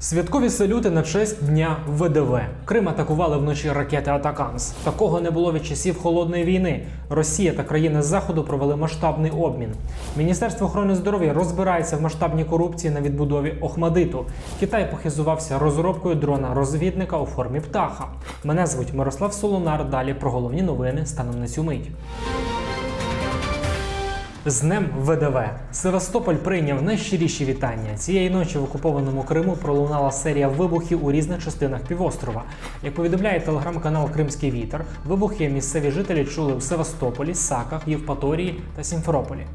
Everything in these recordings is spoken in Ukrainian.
Святкові салюти на честь дня ВДВ. Крим атакували вночі ракети Атакамс. Такого не було від часів холодної війни. Росія та країни заходу провели масштабний обмін. Міністерство охорони здоров'я розбирається в масштабній корупції на відбудові Охмадиту. Китай похизувався розробкою дрона розвідника у формі птаха. Мене звуть Мирослав Солонар. Далі про головні новини станом на цю мить. З Днем ВДВ Севастополь прийняв найщиріші вітання. Цієї ночі в окупованому Криму пролунала серія вибухів у різних частинах півострова. Як повідомляє телеграм-канал Кримський Вітер, вибухи місцеві жителі чули в Севастополі, Саках, Євпаторії та Сімферополі.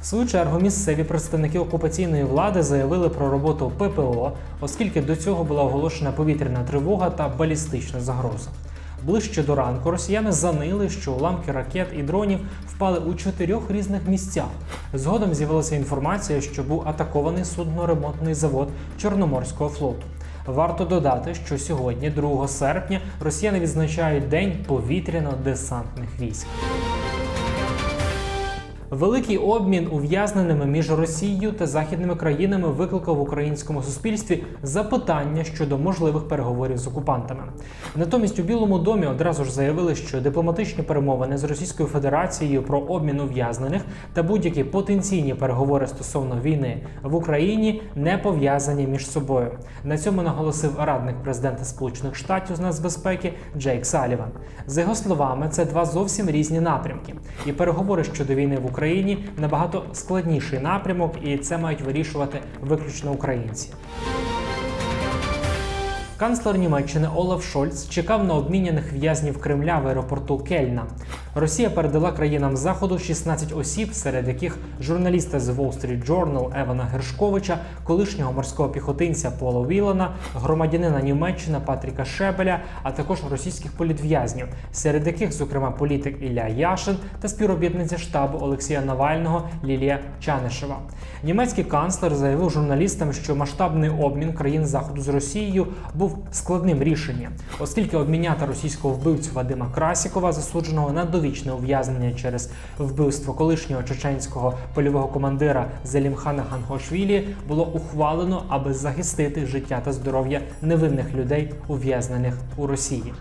В свою чергу місцеві представники окупаційної влади заявили про роботу ППО, оскільки до цього була оголошена повітряна тривога та балістична загроза. Ближче до ранку росіяни занили, що уламки ракет і дронів впали у чотирьох різних місцях. Згодом з'явилася інформація, що був атакований судноремонтний завод Чорноморського флоту. Варто додати, що сьогодні, 2 серпня, росіяни відзначають День повітряно-десантних військ. Великий обмін ув'язненими між Росією та західними країнами викликав в українському суспільстві запитання щодо можливих переговорів з окупантами. Натомість у Білому домі одразу ж заявили, що дипломатичні перемовини з Російською Федерацією про обмін ув'язнених та будь-які потенційні переговори стосовно війни в Україні не пов'язані між собою. На цьому наголосив радник президента Сполучених Штатів з нацбезпеки Джейк Саліван. За його словами, це два зовсім різні напрямки, і переговори щодо війни в Україні набагато складніший напрямок, і це мають вирішувати виключно українці. Канцлер Німеччини Олаф Шольц чекав на обміняних в'язнів Кремля в аеропорту Кельна. Росія передала країнам заходу 16 осіб, серед яких журналіста з Wall Street Journal Евана Гершковича, колишнього морського піхотинця Пола Вілана, громадянина Німеччини Патріка Шебеля, а також російських політв'язнів, серед яких, зокрема, політик Ілля Яшин та співробітниця штабу Олексія Навального Лілія Чанишева. Німецький канцлер заявив журналістам, що масштабний обмін країн заходу з Росією був складним рішенням, оскільки обміняти російського вбивцю Вадима Красікова, засудженого на довічне ув'язнення через вбивство колишнього чеченського польового командира Зелімхана Хангошвілі, було ухвалено, аби захистити життя та здоров'я невинних людей, ув'язнених у Росії.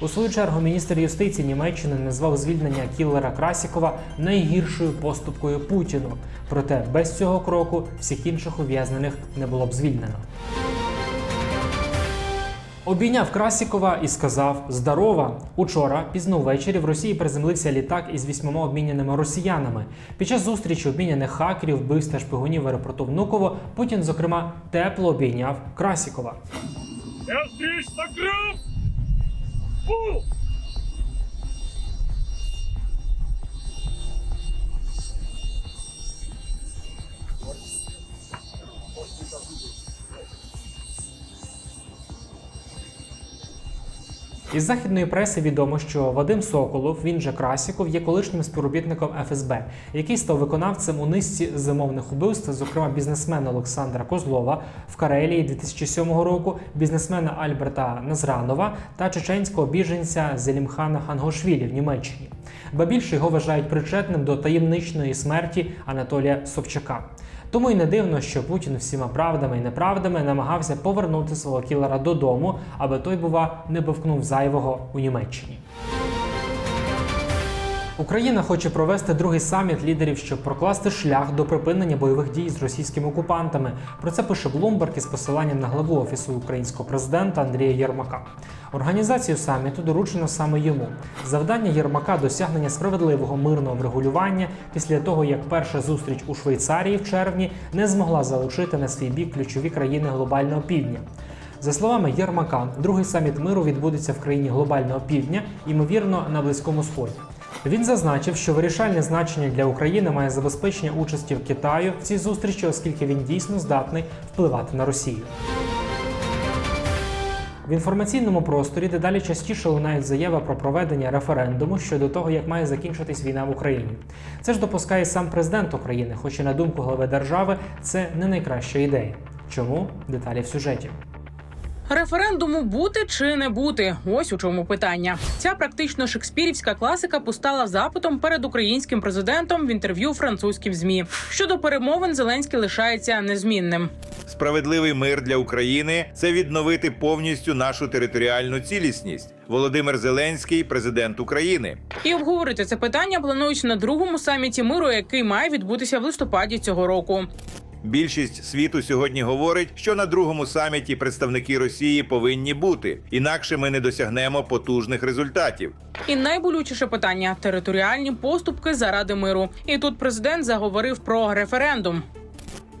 У свою чергу міністр юстиції Німеччини назвав звільнення кілера Красікова найгіршою поступкою Путіну. Проте без цього кроку всіх інших ув'язнених не було б звільнено. Обійняв Красікова і сказав Здорова. Учора, пізно ввечері, в Росії приземлився літак із вісьмома обміняними росіянами. Під час зустрічі обміняних хакерів, вбивств та шпигунів в аеропорту Внуково Путін, зокрема, тепло обійняв Красікова. Er Із західної преси відомо, що Вадим Соколов, він же Красіков, є колишнім співробітником ФСБ, який став виконавцем у низці зимовних убивств, зокрема бізнесмена Олександра Козлова в Карелії 2007 року, бізнесмена Альберта Назранова та чеченського біженця Зелімхана Хангошвілі в Німеччині. Ба більше його вважають причетним до таємничної смерті Анатолія Собчака. Тому й не дивно, що Путін всіма правдами і неправдами намагався повернути свого кілера додому, аби той, бува, не бовкнув зайвого у Німеччині. Україна хоче провести другий саміт лідерів, щоб прокласти шлях до припинення бойових дій з російськими окупантами. Про це пише Блумберг із посиланням на главу офісу українського президента Андрія Єрмака. Організацію саміту доручено саме йому. Завдання Єрмака досягнення справедливого мирного врегулювання після того, як перша зустріч у Швейцарії в червні не змогла залучити на свій бік ключові країни глобального півдня. За словами Єрмака, другий саміт миру відбудеться в країні глобального півдня, ймовірно, на близькому сході. Він зазначив, що вирішальне значення для України має забезпечення участі в Китаю в цій зустрічі, оскільки він дійсно здатний впливати на Росію. В інформаційному просторі дедалі частіше лунають заяви про проведення референдуму щодо того, як має закінчитись війна в Україні. Це ж допускає сам президент України, хоч і на думку глави держави, це не найкраща ідея. Чому? Деталі в сюжеті. Референдуму бути чи не бути? Ось у чому питання. Ця практично шекспірівська класика постала запитом перед українським президентом в інтерв'ю французьким змі. Щодо перемовин Зеленський лишається незмінним. Справедливий мир для України це відновити повністю нашу територіальну цілісність. Володимир Зеленський, президент України. І обговорити це питання планують на другому саміті миру, який має відбутися в листопаді цього року. Більшість світу сьогодні говорить, що на другому саміті представники Росії повинні бути, інакше ми не досягнемо потужних результатів. І найболючіше питання територіальні поступки заради миру. І тут президент заговорив про референдум.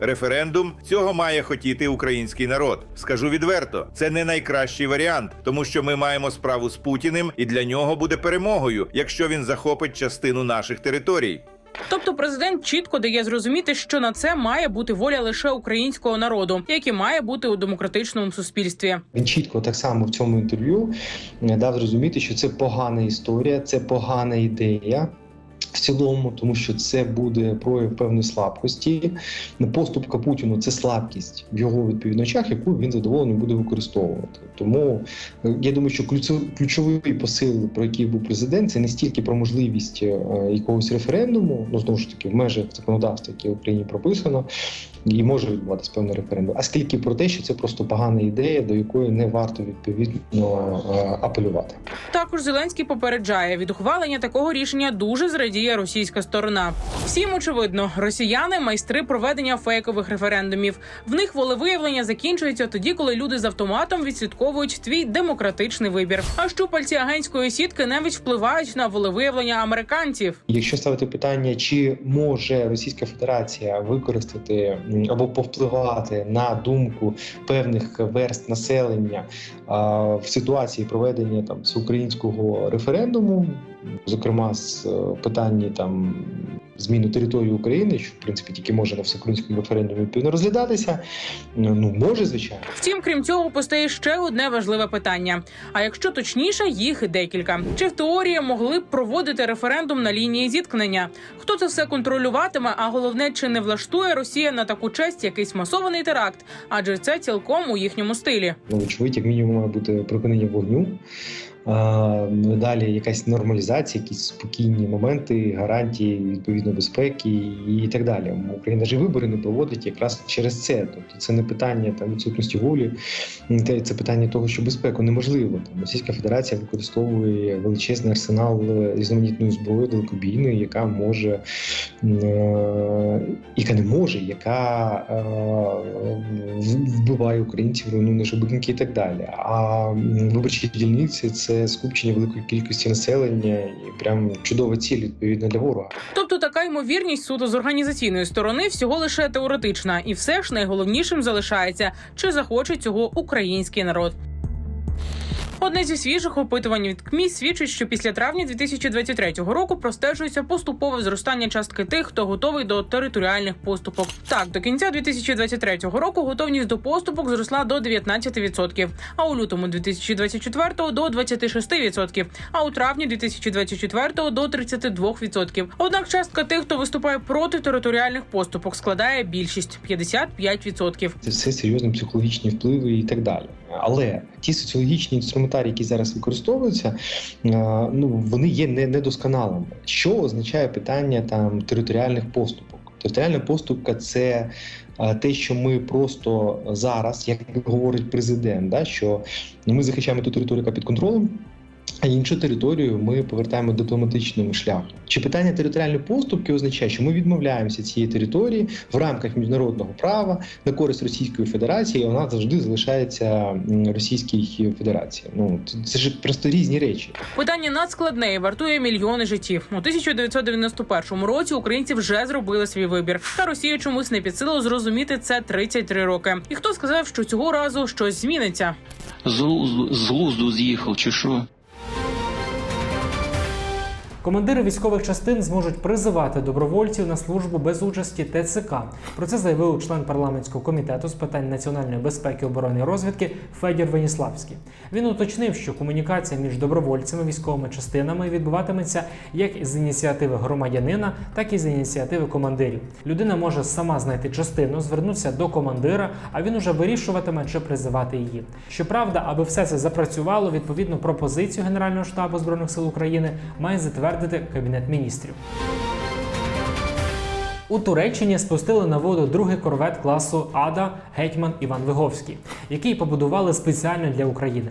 Референдум цього має хотіти український народ. Скажу відверто, це не найкращий варіант, тому що ми маємо справу з Путіним, і для нього буде перемогою, якщо він захопить частину наших територій. Тобто, президент чітко дає зрозуміти, що на це має бути воля лише українського народу, як і має бути у демократичному суспільстві. Він чітко так само в цьому інтерв'ю е, дав зрозуміти, що це погана історія, це погана ідея. В цілому, тому що це буде прояв певної слабкості. Поступка Путіну це слабкість в його відповідно очах, яку він задоволений буде використовувати. Тому е, я думаю, що ключов- ключовий посил, про який був президент, це не стільки про можливість е, якогось референдуму, ну знову ж таки в межах законодавства, яке в Україні прописано, і може відбуватися певний референдум, а скільки про те, що це просто погана ідея, до якої не варто відповідно е, апелювати. Також Зеленський попереджає від ухвалення такого рішення дуже зрадіє російська сторона. Всім очевидно, росіяни майстри проведення фейкових референдумів. В них волевиявлення закінчується тоді, коли люди з автоматом відслідковують твій демократичний вибір. А щупальці агентської сітки навіть впливають на волевиявлення американців. Якщо ставити питання, чи може Російська Федерація використати або повпливати на думку певних верст населення в ситуації проведення там всеукраїнського референдуму, зокрема з е, питанні там зміни території України, що в принципі тільки може на всеукраїнському референдумі відповідно розглядатися, ну може звичайно. Втім, крім цього, постає ще одне важливе питання. А якщо точніше, їх декілька. Чи в теорії могли б проводити референдум на лінії зіткнення? Хто це все контролюватиме? А головне, чи не влаштує Росія на таку честь якийсь масований теракт? Адже це цілком у їхньому стилі. Ну, вочевидь, як мінімум, має бути припинення вогню. Ну, далі якась нормалізація, якісь спокійні моменти, гарантії відповідно безпеки і так далі. Україна ж вибори не проводить якраз через це. Тобто це не питання там відсутності волі, це, питання того, що безпеку неможливо. Там Російська Федерація використовує величезний арсенал е, різноманітної зброї далекобійної, яка може е, яка не може, яка е, вбиває українців, руйнує будинки і так далі. А виборчі дільниці це скупчення великої кількості населення і прям чудова ціль відповідно для ворога. Тобто така ймовірність суду з організаційної сторони всього лише теоретична, і все ж найголовнішим залишається, чи захоче цього український народ. Одне зі свіжих опитувань від КМІ свідчить, що після травня 2023 року простежується поступове зростання частки тих, хто готовий до територіальних поступок. Так, до кінця 2023 року готовність до поступок зросла до 19%, а у лютому 2024 до 26%, а у травні 2024 до 32%. Однак частка тих, хто виступає проти територіальних поступок, складає більшість 55%. Це все серйозні психологічні впливи і так далі. Але ті соціологічні інструментарії, які зараз використовуються, е, ну вони є не недосконалими. Що означає питання там територіальних поступок? Територіальна поступка це е, те, що ми просто зараз, як говорить президент, да, що ми захищаємо ту територію, яка під контролем. А іншу територію ми повертаємо дипломатичним шляхом. Чи питання територіальної поступки означає, що ми відмовляємося цієї території в рамках міжнародного права на користь Російської Федерації, і вона завжди залишається Російській Федерації. Ну це ж просто різні речі. Питання надскладне і вартує мільйони життів. У 1991 році українці вже зробили свій вибір. Та Росія чомусь не під силу зрозуміти це 33 роки. І хто сказав, що цього разу щось зміниться? З глузду, з глузду з'їхав, чи що? Командири військових частин зможуть призивати добровольців на службу без участі ТЦК. Про це заявив член парламентського комітету з питань національної безпеки, оборони і розвідки Федір Веніславський. Він уточнив, що комунікація між добровольцями, військовими частинами відбуватиметься як з ініціативи громадянина, так і з ініціативи командирів. Людина може сама знайти частину, звернутися до командира, а він уже вирішуватиме, чи призивати її. Щоправда, аби все це запрацювало, відповідно пропозицію Генерального штабу збройних сил України має затвердити кабінет міністрів. У Туреччині спустили на воду другий корвет класу Ада Гетьман Іван Виговський, який побудували спеціально для України.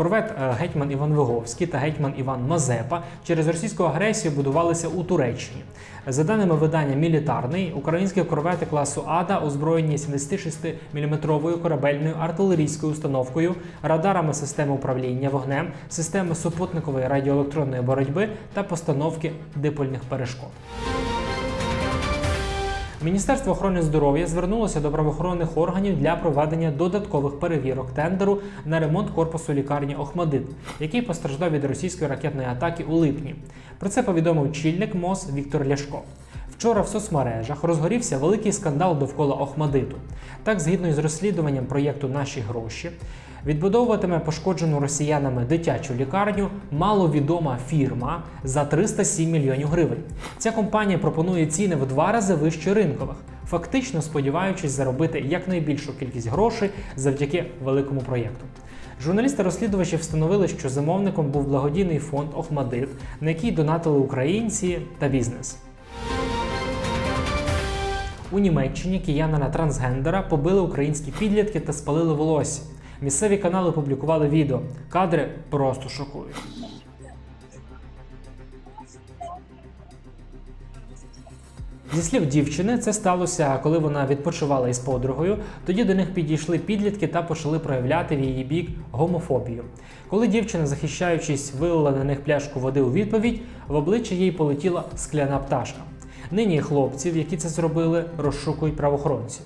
Корвет е, Гетьман Іван Виговський та Гетьман Іван Мазепа через російську агресію будувалися у Туреччині. За даними видання Мілітарний, українські корвети класу Ада озброєні 76-мм корабельною артилерійською установкою, радарами системи управління вогнем, системи супутникової радіоелектронної боротьби та постановки дипольних перешкод. Міністерство охорони здоров'я звернулося до правоохоронних органів для проведення додаткових перевірок тендеру на ремонт корпусу лікарні Охмадит, який постраждав від російської ракетної атаки у липні. Про це повідомив чільник МОЗ Віктор Ляшко. Вчора в соцмережах розгорівся великий скандал довкола Охмадиту. Так, згідно із розслідуванням проєкту Наші гроші, відбудовуватиме пошкоджену росіянами дитячу лікарню маловідома фірма за 307 мільйонів гривень. Ця компанія пропонує ціни в два рази вище ринкових, фактично сподіваючись заробити якнайбільшу кількість грошей завдяки великому проєкту. Журналісти-розслідувачі встановили, що замовником був благодійний фонд Охмадит, на який донатили українці та бізнес. У Німеччині киянина трансгендера побили українські підлітки та спалили волосся. Місцеві канали публікували відео. Кадри просто шокують. Зі слів дівчини, це сталося, коли вона відпочивала із подругою. Тоді до них підійшли підлітки та почали проявляти в її бік гомофобію. Коли дівчина, захищаючись, вилила на них пляшку води у відповідь, в обличчя їй полетіла скляна пташка. Нині хлопців, які це зробили, розшукують правоохоронці.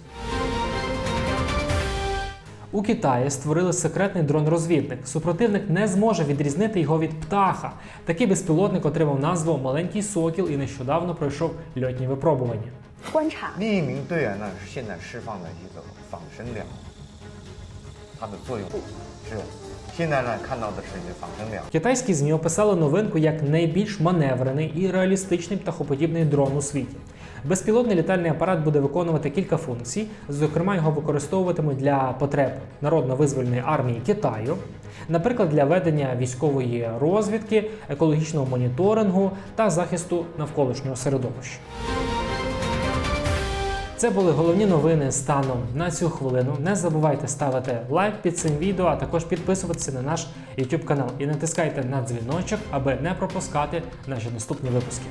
У Китаї створили секретний дрон-розвідник. Супротивник не зможе відрізнити його від птаха. Такий безпілотник отримав назву Маленький сокіл і нещодавно пройшов льотні випробування. Китайські змі описали новинку як найбільш маневрений і реалістичний птахоподібний дрон у світі. Безпілотний літальний апарат буде виконувати кілька функцій, зокрема, його використовуватимуть для потреб народно-визвольної армії Китаю, наприклад, для ведення військової розвідки, екологічного моніторингу та захисту навколишнього середовища. Це були головні новини станом на цю хвилину. Не забувайте ставити лайк під цим відео, а також підписуватися на наш YouTube канал і натискайте на дзвіночок, аби не пропускати наші наступні випуски.